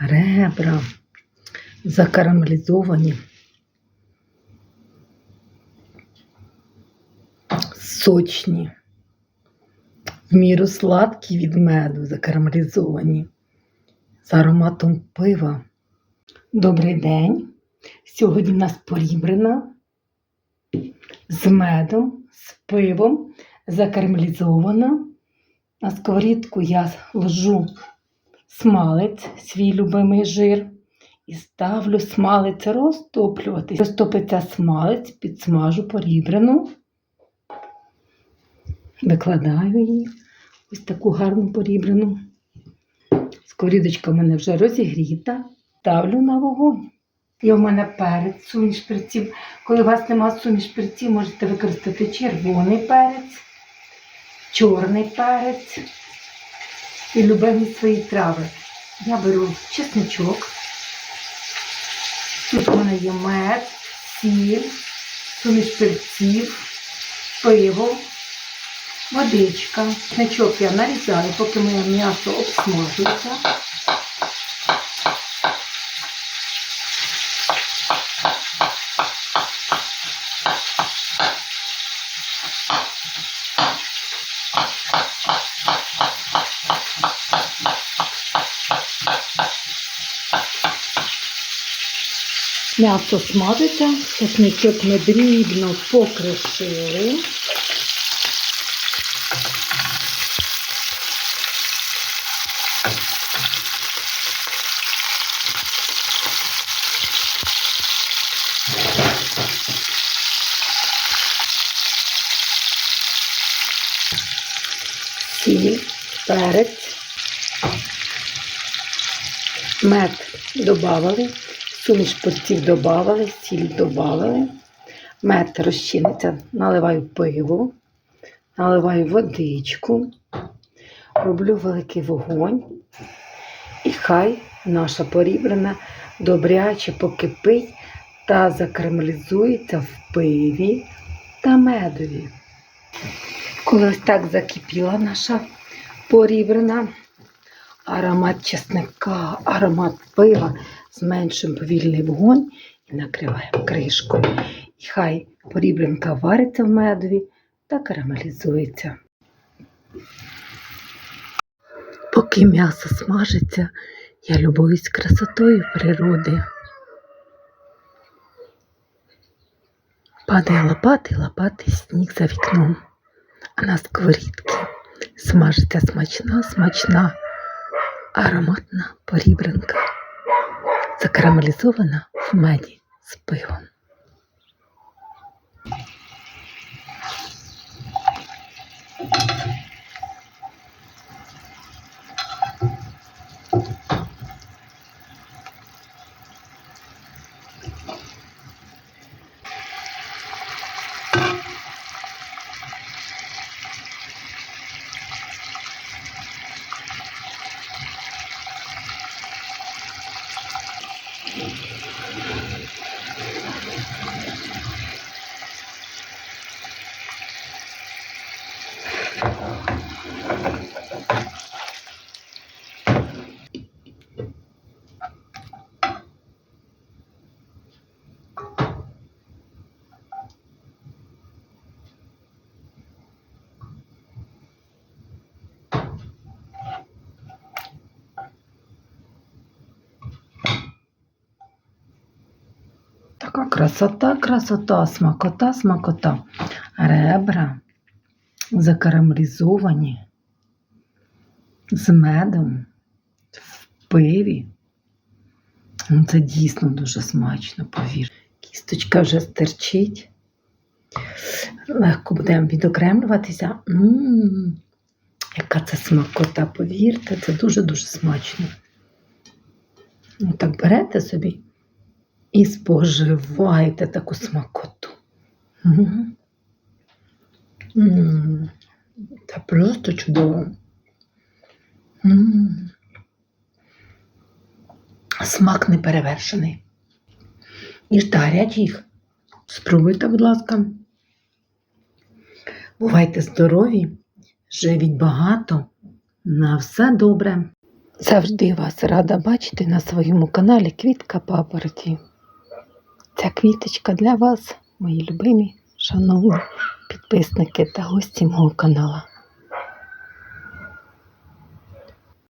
ребра закарамелізовані. Сочні, в міру сладкі від меду закарамелізовані, з ароматом пива. Добрий день! Сьогодні в нас порібрена з медом, з пивом, закарамелізована. На сковорідку я ложу смалець, свій любимий жир, і ставлю смалець розтоплюватись. Розтопиться смалець, підсмажу порібрену, викладаю її, ось таку гарну порібрену. Сковорідочка в мене вже розігріта, ставлю на вогонь. І в мене перець суміш перців. Коли у вас нема суміш перців, можете використати червоний перець, чорний перець і любимі свої трави. Я беру чесничок. Тут у мене є мед, сіль, суміш перців, пиво, водичка. Чесничок я нарізаю, поки моє м'ясо обсмажується. М'ясо смажиться, чесничок ми дрібно покришили. Сіль, перець, мед додавали, суміш перців додавали, сіль додавали, мед розчиниться, наливаю пиво, наливаю водичку, роблю великий вогонь, і хай наша порібрена добряче покипить та закарамелізується в пиві та медові. Коли ось так закипіла наша порібрена, аромат чесника, аромат пива, зменшуємо повільний вогонь і накриваємо кришкою. І хай порібренка вариться в медові та карамелізується. Поки м'ясо смажиться, я любуюсь красотою природи. Падає лопати, лопати сніг за вікном а на сковорідці смажиться смачна, смачна, ароматна порібринка, закарамелізована в меді з пивом. Така красота, красота, смакота, смакота. Ребра закарамелізовані з медом в пиві. Ну, Це дійсно дуже смачно, повір. Кісточка вже стерчить. Легко будемо відокремлюватися. М, Яка це смакота, повірте, це дуже-дуже смачно. Ну, так берете собі і споживайте таку смакоту. М, Це просто чудово. М. Смак неперевершений. І ж та їх. Спробуйте, будь ласка. Бувайте здорові, живіть багато. На все добре. Завжди вас рада бачити на своєму каналі Квітка Папороті. Ця квіточка для вас, мої любимі, шановні підписники та гості мого каналу.